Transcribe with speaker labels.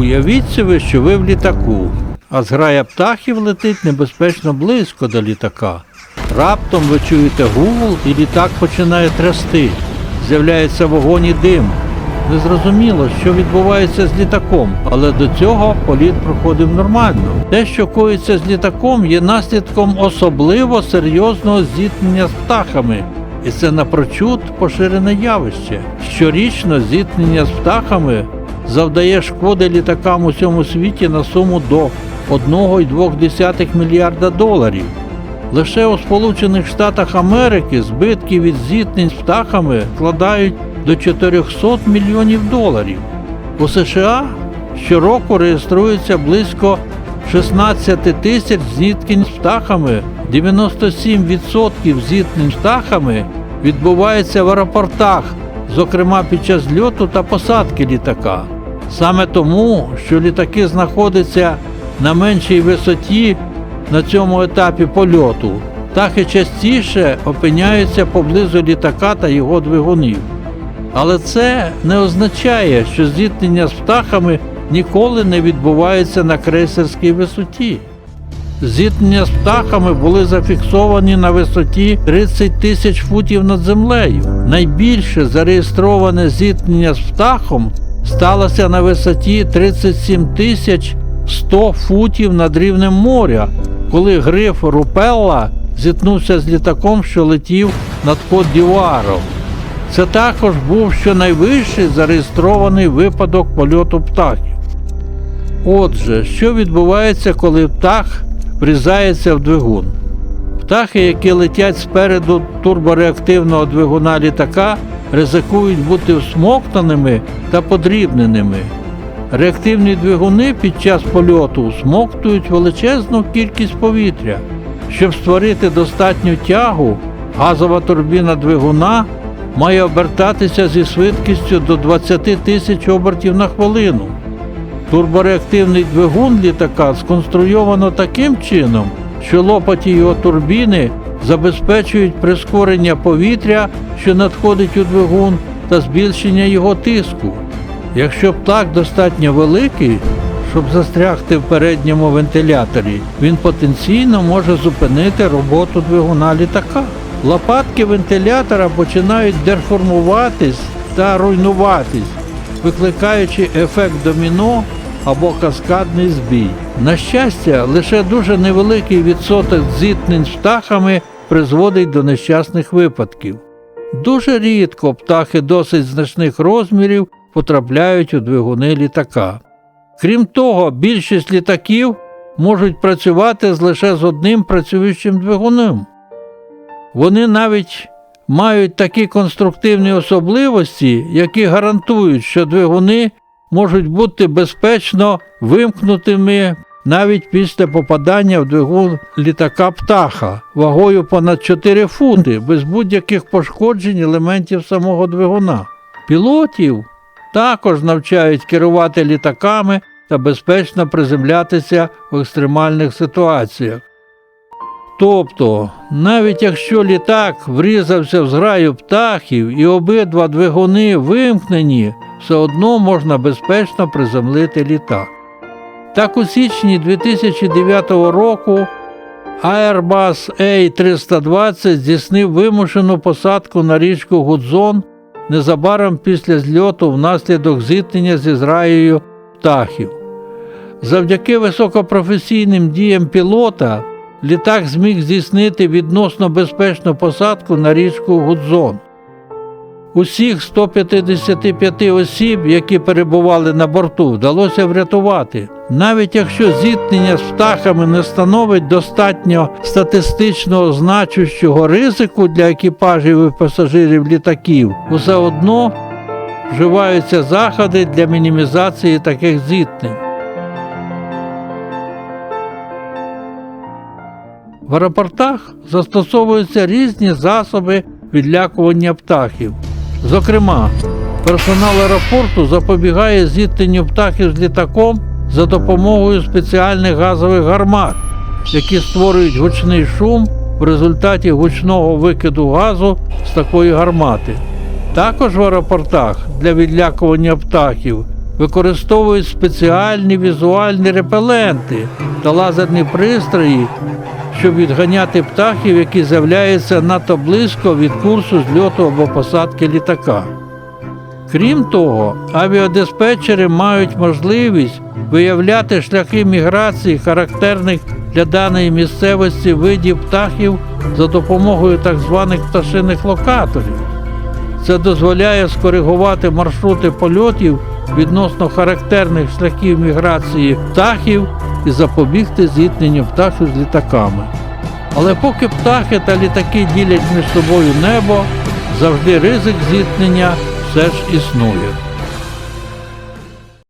Speaker 1: Уявіть собі, що ви в літаку, а зграя птахів летить небезпечно близько до літака. Раптом ви чуєте гул і літак починає трясти. З'являється вогонь і дим. Незрозуміло, що відбувається з літаком, але до цього політ проходив нормально. Те, що коїться з літаком, є наслідком особливо серйозного зіткнення з птахами, і це напрочуд поширене явище. Щорічно зіткнення з птахами завдає шкоди літакам у всьому світі на суму до 1,2 мільярда доларів. Лише у Сполучених Штатах Америки збитки від зіткнень з птахами складають до 400 мільйонів доларів. У США щороку реєструється близько 16 тисяч зіткнень з птахами. 97% зіткнень з птахами відбувається в аеропортах, зокрема під час зльоту та посадки літака. Саме тому, що літаки знаходяться на меншій висоті на цьому етапі польоту, птахи частіше опиняються поблизу літака та його двигунів. Але це не означає, що зіткнення з птахами ніколи не відбувається на крейсерській висоті. Зіткнення з птахами були зафіксовані на висоті 30 тисяч футів над землею. Найбільше зареєстроване зіткнення з птахом сталося на висоті 37 тисяч 100 футів над рівнем моря, коли гриф Рупелла зіткнувся з літаком, що летів над Кот-Дівуаром. Це також був щонайвищий зареєстрований випадок польоту птахів. Отже, що відбувається, коли птах врізається в двигун? Птахи, які летять спереду турбореактивного двигуна літака, ризикують бути всмоктаними та подрібненими. Реактивні двигуни під час польоту всмоктують величезну кількість повітря. Щоб створити достатню тягу, газова турбіна двигуна має обертатися зі швидкістю до 20 тисяч обертів на хвилину. Турбореактивний двигун літака сконструйовано таким чином, що лопаті його турбіни забезпечують прискорення повітря, що надходить у двигун, та збільшення його тиску. Якщо птах достатньо великий, щоб застрягти в передньому вентиляторі, він потенційно може зупинити роботу двигуна літака. Лопатки вентилятора починають деформуватись та руйнуватись, викликаючи ефект доміно або каскадний збій. На щастя, лише дуже невеликий відсоток зіткнень з птахами призводить до нещасних випадків. Дуже рідко птахи досить значних розмірів потрапляють у двигуни літака. Крім того, більшість літаків можуть працювати лише з одним працюючим двигуном. Вони навіть мають такі конструктивні особливості, які гарантують, що двигуни можуть бути безпечно вимкнутими навіть після попадання в двигун літака птаха вагою понад 4 фунти без будь-яких пошкоджень елементів самого двигуна. Пілотів також навчають керувати літаками та безпечно приземлятися в екстремальних ситуаціях. Тобто, навіть якщо літак врізався в зграю птахів і обидва двигуни вимкнені, все одно можна безпечно приземлити літак. Так у січні 2009 року Airbus A320 здійснив вимушену посадку на річку Гудзон незабаром після зльоту внаслідок зіткнення зі зраєю птахів. Завдяки високопрофесійним діям пілота літак зміг здійснити відносно безпечну посадку на річку Гудзон. Усіх 155 осіб, які перебували на борту, вдалося врятувати. Навіть якщо зіткнення з птахами не становить достатньо статистичного значущого ризику для екіпажів і пасажирів літаків, усе одно вживаються заходи для мінімізації таких зіткнень. В аеропортах застосовуються різні засоби відлякування птахів. Зокрема, персонал аеропорту запобігає зіткненню птахів з літаком за допомогою спеціальних газових гармат, які створюють гучний шум в результаті гучного викиду газу з такої гармати. Також в аеропортах для відлякування птахів використовують спеціальні візуальні репеленти та лазерні пристрої, щоб відганяти птахів, які з'являються надто близько від курсу зльоту або посадки літака. Крім того, авіадиспетчери мають можливість виявляти шляхи міграції характерних для даної місцевості видів птахів за допомогою так званих пташиних локаторів. Це дозволяє скоригувати маршрути польотів відносно характерних шляхів міграції птахів і запобігти зіткненню птахів з літаками. Але поки птахи та літаки ділять між собою небо, завжди ризик зіткнення все ж існує.